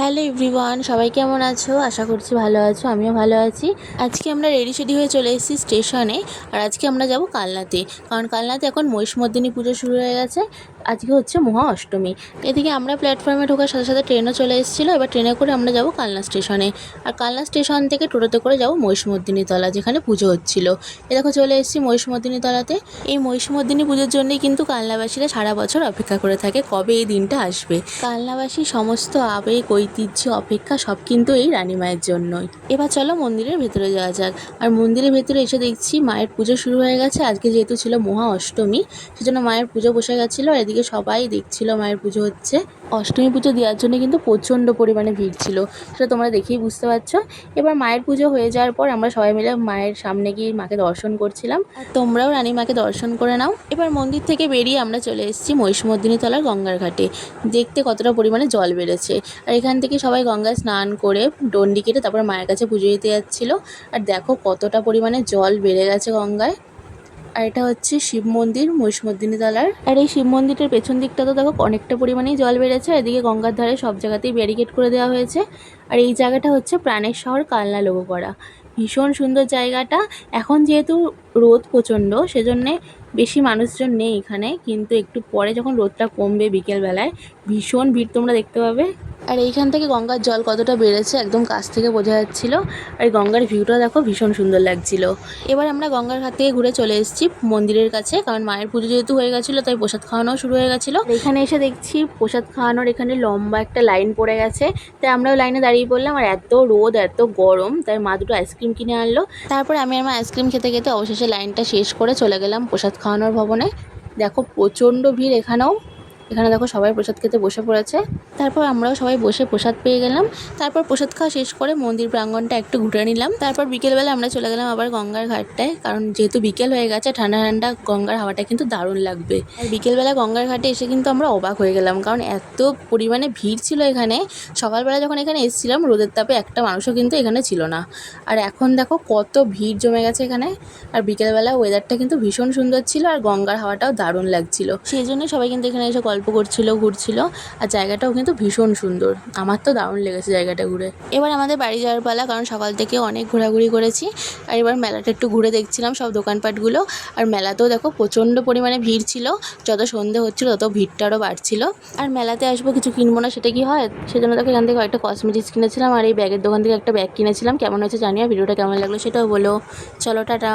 Hello everyone, সবাই কেমন আছো? আশা করছি ভালো আছো, আমিও ভালো আছি। আজকে আমরা রেডি সেডি হয়ে চলে এসেছি স্টেশনে, আর আজকে আমরা যাব কালনাতে। কারণ কালনাতে এখন মহিষ মহিষমর্দিনী পুজো শুরু হয়ে গেছে আজকে হচ্ছে মহা অষ্টমী। এদিকে আমরা প্ল্যাটফর্মে ঢোকার সাথে সাথে ট্রেনও চলে এসেছিল। এবার ট্রেনে করে আমরা যাব কালনা স্টেশনে আর কালনা স্টেশন থেকে টোটোতে করে যাব মহিষমর্দিনী তলা যেখানে পুজো হচ্ছিল। এ দেখো চলে এসেছি মহিষমর্দিনী তলাতে এই মহিষমর্দিনী পুজোর জন্যই কিন্তু কালনাবাসীরা সারা বছর অপেক্ষা করে থাকে কবে এই দিনটা আসবে। কালনাবাসী সমস্ত আবেগ, ঐতিহ্য, অপেক্ষা সব কিন্তু এই রানীমায়ের জন্যই। এবার চলো মন্দিরের ভেতরে যাওয়া যাক। আর মন্দিরের ভেতরে এসে দেখছি মায়ের পুজো শুরু হয়ে গেছে। আজকে যেহেতু ছিল মহা অষ্টমী, সেজন্য মায়ের পুজো বসে গেছিল। আর এদিকে সবাই দেখছিল মায়ের পুজো হচ্ছে। অষ্টমী পুজো দেওয়ার জন্য কিন্তু প্রচণ্ড পরিমাণে ভিড় ছিল, সেটা তোমরা দেখেই বুঝতে পারছ। এবার মায়ের পুজো হয়ে যাওয়ার পর আমরা সবাই মিলে মায়ের সামনে গিয়ে মাকে দর্শন করছিলাম। আর তোমরাও রানী মাকে দর্শন করে নাও। এবার মন্দির থেকে বেরিয়ে আমরা চলে এসেছি মহিষমর্দিনী তলার গঙ্গার ঘাটে। দেখতে কতটা পরিমাণে জল বেড়েছে। আর এখান থেকে সবাই গঙ্গায় স্নান করে ডন্ডি কেটে তারপর মায়ের কাছে পুজো দিতে যাচ্ছিল। আর দেখো কতটা পরিমাণে জল বেড়ে গেছে গঙ্গায়। আর এটা হচ্ছে শিব মন্দির মহিষমর্দিনী তলার। আর এই শিব মন্দিরের পেছন দিকটা তো দেখো অনেকটা পরিমাণেই জল বেড়েছে, এদিকে গঙ্গার ধারে সব জায়গাতেই ব্যারিকেড করে দেওয়া হয়েছে। আর এই জায়গাটা হচ্ছে প্রাণের শহর কালনা লোগো করা ভীষণ সুন্দর জায়গাটা। এখন যেহেতু রোদ প্রচণ্ড, সেজন্যে বেশি মানুষজন নেই এখানে, কিন্তু একটু পরে যখন রোদটা কমবে বিকেলবেলায়, ভীষণ ভিড় তোমরা দেখতে পাবে। আর এইখান থেকে গঙ্গার জল কতটা বেড়েছে একদম কাছ থেকে বোঝা যাচ্ছিল। আর গঙ্গার ভিউটা দেখো ভীষণ সুন্দর লাগছিল। এবার আমরা গঙ্গার ঘাট থেকে ঘুরে চলে এসেছি মন্দিরের কাছে কারণ মায়ের পুজো যেহেতু হয়ে গেছিল তাই প্রসাদ খাওয়ানো শুরু হয়ে গেছিল। এখানে এসে দেখছি প্রসাদ খাওয়ানোর এখানে লম্বা একটা লাইন পড়ে গেছে। তাই আমরাও লাইনে দাঁড়িয়ে পড়লাম আর এত রোদ এত গরম তাই মা দুটো আইসক্রিম কিনে আনলো। তারপরে আমি আমার আইসক্রিম খেতে খেতে অবশেষে লাইনটা শেষ করে চলে গেলাম প্রসাদ খাওয়ানোর ভবনে। দেখো প্রচণ্ড ভিড় এখানেও। এখানে দেখো সবাই প্রসাদ খেতে বসে পড়েছে। তারপর আমরাও সবাই বসে প্রসাদ পেয়ে গেলাম। তারপর প্রসাদ খাওয়া শেষ করে মন্দির প্রাঙ্গণটা একটু ঘুরে নিলাম। তারপর বিকেলবেলা আমরা চলে গেলাম আবার গঙ্গার ঘাটটায়। কারণ যেহেতু বিকেল হয়ে গেছে, ঠান্ডা ঠান্ডা গঙ্গার হাওয়াটা কিন্তু দারুণ লাগবে। আর বিকেলবেলা গঙ্গার ঘাটে এসে কিন্তু আমরা অবাক হয়ে গেলাম। কারণ এত পরিমাণে ভিড় ছিল এখানে। সকালবেলা যখন এখানে এসেছিলাম, রোদের তাপে একটা মানুষও কিন্তু এখানে ছিল না। আর এখন দেখো কত ভিড় জমে গেছে এখানে। আর বিকেলবেলা ওয়েদারটা কিন্তু ভীষণ সুন্দর ছিল আর গঙ্গার হাওয়াটাও দারুণ লাগছিল। সেই জন্য সবাই কিন্তু এখানে এসে গল্প করছিল, ঘুরছিল। আর জায়গাটাও কিন্তু ভীষণ সুন্দর। আমার তো দারুণ লেগেছে জায়গাটা ঘুরে। এবার আমাদের বাড়ি যাওয়ার পালা, কারণ সকাল থেকে অনেক ঘোরাঘুরি করেছি। আর এবার মেলাটা একটু ঘুরে দেখছিলাম সব দোকানপাটগুলো। আর মেলাতেও দেখো প্রচণ্ড পরিমাণে ভিড় ছিল। যত সন্ধে হচ্ছিল, তত ভিড়টা আরও বাড়ছিল। আর মেলাতে আসব কিছু কিনবো না, সেটা কি হয়? সেজন্য দেখো এখান থেকে কয়েকটা কসমেটিক্স কিনেছিলাম। আর এই ব্যাগের দোকান থেকে একটা ব্যাগ কিনেছিলাম। কেমন হয়েছে জানিও ভিডিওটা কেমন লাগল সেটাও বলো। চলো, টাটা।